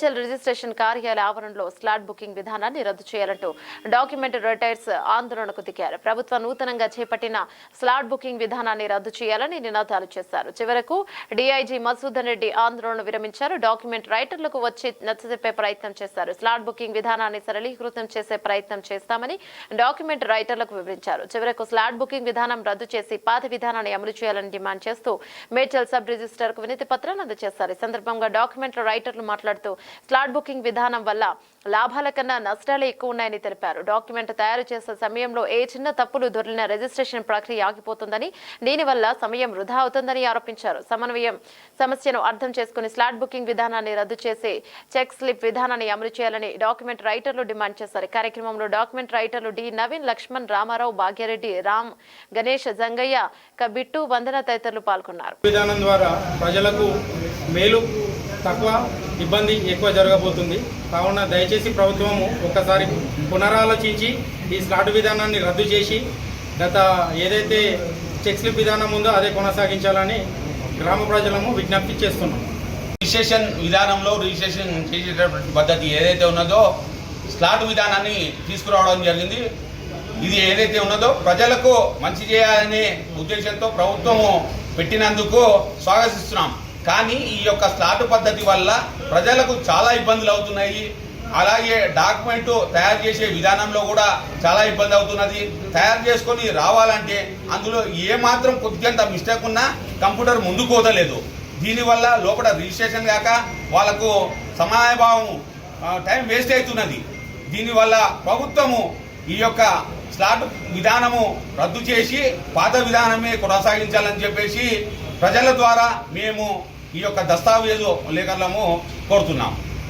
Digital registration కార్యాలయ ఆవరణలో slot booking విధానాన్ని రద్దు చేయాలంటూ డాక్యుమెంట్ రిటైర్స్ ఆందోళనకు దిగారు. ప్రభుత్వం నూతనంగా చేపట్టిన స్లాట్ బుకింగ్ విధానాన్ని రద్దు చేయాలని నినాదాలు చేశారు. చివరకు డీఐజీ మసూదన్ రెడ్డి ఆందోళన విరమించారు. డాక్యుమెంట్ రైటర్లకు వచ్చి నచ్చజెప్పే ప్రయత్నం చేశారు. స్లాట్ బుకింగ్ విధానాన్ని సరళీకృతం చేసే ప్రయత్నం చేస్తామని డాక్యుమెంట్ రైటర్లకు వివరించారు. చివరకు స్లాట్ బుకింగ్ విధానం రద్దు చేసి పాత విధానాన్ని అమలు చేయాలని డిమాండ్ చేస్తూ మేడ్చల్ సబ్ రిజిస్టర్కు వినతి పత్రాన్ని అందజేశారు. ఈ సందర్భంగా డాక్యుమెంట్ రైటర్లు మాట్లాడుతూ స్లాట్ బుకింగ్ విధానం వల్ల లాభాల కన్నా నష్టాలే ఎక్కువ ఉన్నాయని తెలిపారు. డాక్యుమెంట్ తయారు చేసే సమయంలో ఏ చిన్న తప్పులు దొరికిన రిజిస్ట్రేషన్ ప్రక్రియ ఆగిపోతుందని దీనివల్ల సమయం వృధా అవుతుందని ఆరోపించారు. సమన్వయం సమస్యను అర్థం చేసుకుని స్లాట్ బుకింగ్ విధానాన్ని రద్దు చేసి చెక్ స్లిప్ విధానాన్ని అమలు చేయాలని డాక్యుమెంట్ రైటర్లు డిమాండ్ చేశారు. కార్యక్రమంలో డాక్యుమెంట్ రైటర్లు డి. నవీన్ లక్ష్మణ్ రామారావు భాగ్యరెడ్డి రామ్ గణేష్ జంగయ్య కబిట్టు వందన తదితరులు పాల్గొన్నారు. విధానం ద్వారా ప్రజలకు మేలు తక్కువ ఇబ్బంది ఎక్కువ జరగబోతుంది. కావున దయచేసి ప్రభుత్వము ఒక్కసారి పునరాలోచించి ఈ స్లాట్ విధానాన్ని రద్దు చేసి గత ఏదైతే చెక్ స్లిప్ విధానం ఉందో అదే కొనసాగించాలని గ్రామ ప్రజలము విజ్ఞప్తి చేస్తున్నాం. రిజిస్ట్రేషన్ విధానంలో రిజిస్ట్రేషన్ చేసేటటువంటి పద్ధతి ఏదైతే ఉన్నదో స్లాట్ విధానాన్ని తీసుకురావడం జరిగింది. ఇది ఏదైతే ఉన్నదో ప్రజలకు మంచి చేయాలనే ఉద్దేశంతో ప్రభుత్వము పెట్టినందుకు స్వాగతిస్తున్నాం. కానీ ఈ యొక్క స్లాట్ పద్ధతి వల్ల ప్రజలకు చాలా ఇబ్బందులు అవుతున్నాయి. అలాగే డాక్యుమెంట్ తయారు చేసే విధానంలో కూడా చాలా ఇబ్బంది అవుతున్నది. తయారు చేసుకొని రావాలంటే అందులో ఏ మాత్రం కొద్దిగంత మిస్టేక్ ఉన్నా కంప్యూటర్ ముందుకు పోతలేదు. దీనివల్ల లోపల రిజిస్ట్రేషన్ కాక వాళ్ళకు సమయభావం టైం వేస్ట్ అవుతున్నది. దీనివల్ల ప్రభుత్వము ఈ యొక్క స్లాట్ విధానము రద్దు చేసి పాత విధానమే కొనసాగించాలని చెప్పేసి ప్రజల ద్వారా మేము ఈ యొక్క దస్తావేజు లేఖలను కోరుతున్నాము.